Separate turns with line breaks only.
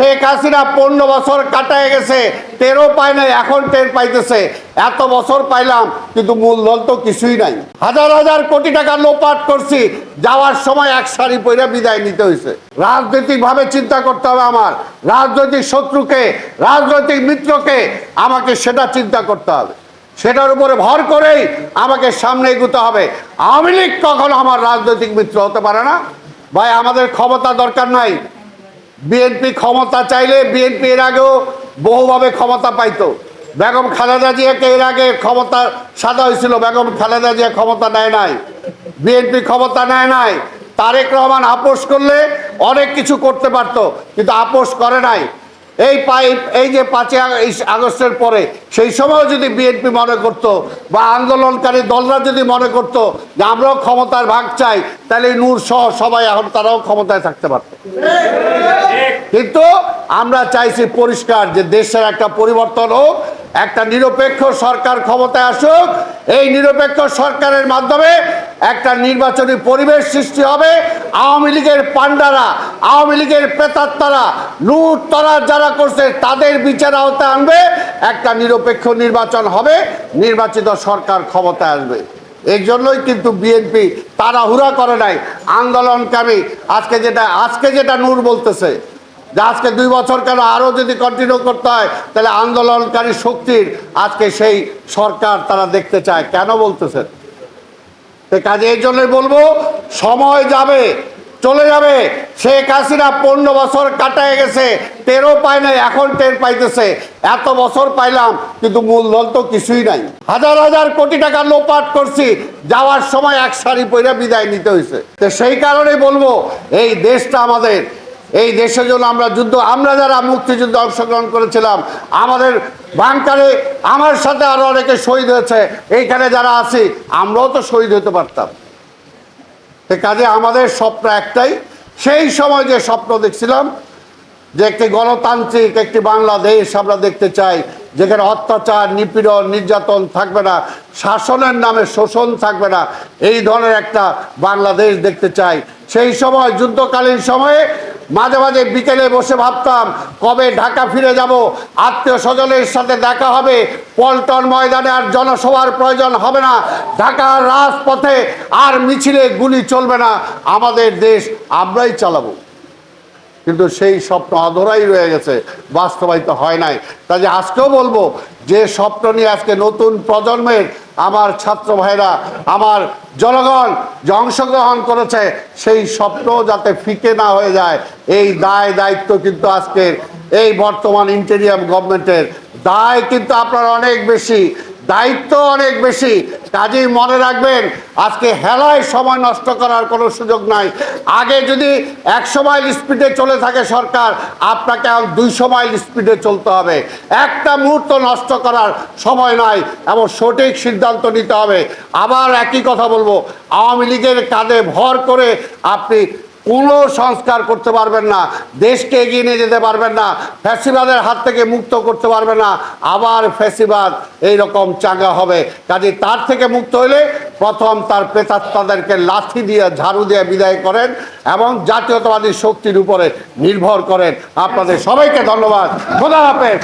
শেখ হাসিনা পনেরো বছর কাটায় গেছে তেরো পায় নাই, এখন টের পাইতেছে। এত বছর পাইলাম, কিন্তু মূলধন তো কিছুই নাই। হাজার হাজার কোটি টাকা লোপাট করছি, যাওয়ার সময় এক সারি পইরা বিদায় নিতে হয়েছে রাজনৈতিকভাবে চিন্তা করতে হবে আমার, রাজনৈতিক শত্রুকে, রাজনৈতিক মিত্রকে আমাকে সেটা চিন্তা করতে হবে। সেটার উপরে ভর করেই আমাকে সামনে এগুতে হবে। আওয়ামী লীগ কখনো আমার রাজনৈতিক মিত্র হতে পারে না। ভাই, আমাদের ক্ষমতা দরকার নাই। বিএনপি ক্ষমতা চাইলে বিএনপি এর আগেও বহুভাবে ক্ষমতা পাইতো। বেগম খালেদা জিয়াকে এর আগে ক্ষমতা সাদা হয়েছিল, বেগম খালেদা জিয়া ক্ষমতা নেয় নাই। বিএনপি ক্ষমতা নেয় নাই। তারেক রহমান আপোষ করলে অনেক কিছু করতে পারতো, কিন্তু আপোষ করে নাই। এই পাইপ এই যে পাঁচই আগস্টের পরে, সেই সময় যদি বিএনপি মনে করত বা আন্দোলনকারী দলরা যদি মনে করত যে আমরাও ক্ষমতার ভাগ চাই, তাহলে নূর সহ সবাই এখন তারাও ক্ষমতায় থাকতে পারত। কিন্তু আমরা চাইছি পরিষ্কার যে দেশের একটা পরিবর্তন হোক, একটা নিরপেক্ষ সরকার ক্ষমতায় আসুক। এই নিরপেক্ষ সরকারের মাধ্যমে একটা নির্বাচনী পরিবেশ সৃষ্টি হবে। আওয়ামী লীগের পান্ডারা আওয়ামী লীগের প্রেতাত্মারা লুটতরা যারা করছে, তাদের বিচার আওতায় আনবে। একটা নিরপেক্ষ নির্বাচন হবে। নির্বাচিত সরকার ক্ষমতায় আসবে। এই জন্যই কিন্তু বিএনপি তাড়াহুড়া করে নাই। আন্দোলনকারী আজকে যেটা আজকে যেটা নূর বলতেছে যে আজকে দুই বছর কেন আরও যদি কন্টিনিউ করতে হয়, তাহলে আন্দোলনকারী শক্তির আজকে সেই সরকার তারা দেখতে চায়। কেন বলতেছেন? তো কাজে এই জন্যই বলব, সময় যাবে, চলে যাবে। শেখ হাসিনা পনেরো বছর কাটায় গেছে তেরো পায় নাই, এখন টের পাইতেছে। এত বছর পাইলাম, কিন্তু মূলধন তো কিছুই নাই। হাজার হাজার কোটি টাকা লোপাট করছি, যাওয়ার সময় এক সারি পইরা বিদায় নিতে হয়েছে তো সেই কারণেই বলব, এই দেশটা আমাদের এই দেশের জন্য আমরা যুদ্ধ, আমরা যারা মুক্তিযুদ্ধে অংশগ্রহণ করেছিলাম, আমাদের বাংকারে আমার সাথে আরও অনেকে শহীদ হয়েছে, এইখানে যারা আছি, আমরাও তো শহীদ হতে পারতাম। কাজে আমাদের স্বপ্ন একটাই, সেই সময় যে স্বপ্ন দেখছিলাম, যে একটি গণতান্ত্রিক একটি বাংলাদেশ আমরা দেখতে চাই, যেখানে অত্যাচার, নিপীড়ন, নির্যাতন থাকবে না, শাসনের নামে শোষণ থাকবে না, এই ধরনের একটা বাংলাদেশ দেখতে চাই। সেই সময়, যুদ্ধকালীন সময়ে মাঝে মাঝে বিকেলে বসে ভাবতাম, কবে ঢাকা ফিরে যাব? আত্মীয় স্বজনের সাথে দেখা হবে, পল্টন ময়দানে আর জনসভার প্রয়োজন হবে না। ঢাকার রাজপথে আর মিছিলে গুলি চলবে না। আমাদের দেশ আমরাই চালাবো। কিন্তু সেই স্বপ্ন অধরাই রয়ে গেছে, বাস্তবায়িত হয় নাই। কাজে আজকেও বলব, যে স্বপ্ন নিয়ে আজকে নতুন প্রজন্মের আমার ছাত্র ভাইরা, আমার জনগণ যে অংশগ্রহণ করেছে, সেই স্বপ্ন যাতে ফিকে না হয়ে যায়, এই দায় দায়িত্ব কিন্তু আজকের এই বর্তমান ইন্টেরিয়াম গভর্নমেন্টের। দায় কিন্তু আপনার অনেক বেশি। দায়িত্ব অনেক বেশি। কাজেই মনে রাখবেন, আজকে হেলায় সময় নষ্ট করার কোনো সুযোগ নাই। আগে যদি একশো মাইল স্পিডে চলে থাকে সরকার, আপনাকে এখন দুইশো মাইল স্পিডে চলতে হবে। একটা মুহূর্ত নষ্ট করার সময় নাই এবং সঠিক সিদ্ধান্ত নিতে হবে। আবার একই কথা বলব, আওয়ামী লীগের কাঁধে ভর করে আপনি কোনো সংস্কার করতে পারবেন না, দেশকে এগিয়ে নিয়ে যেতে পারবেন না, ফ্যাসিবাদের হাত থেকে মুক্ত করতে পারবেন না, আবার ফ্যাসিবাদ এইরকম চাঙ্গা হবে। কাজে তার থেকে মুক্ত হলে প্রথম তার প্রেতাত্মাদেরকে লাথি দিয়ে, ঝাড়ু দিয়ে বিদায় করেন এবং জাতীয়তাবাদী শক্তির উপরে নির্ভর করেন। আপনাদের সবাইকে ধন্যবাদ। খোদা হাফেজ।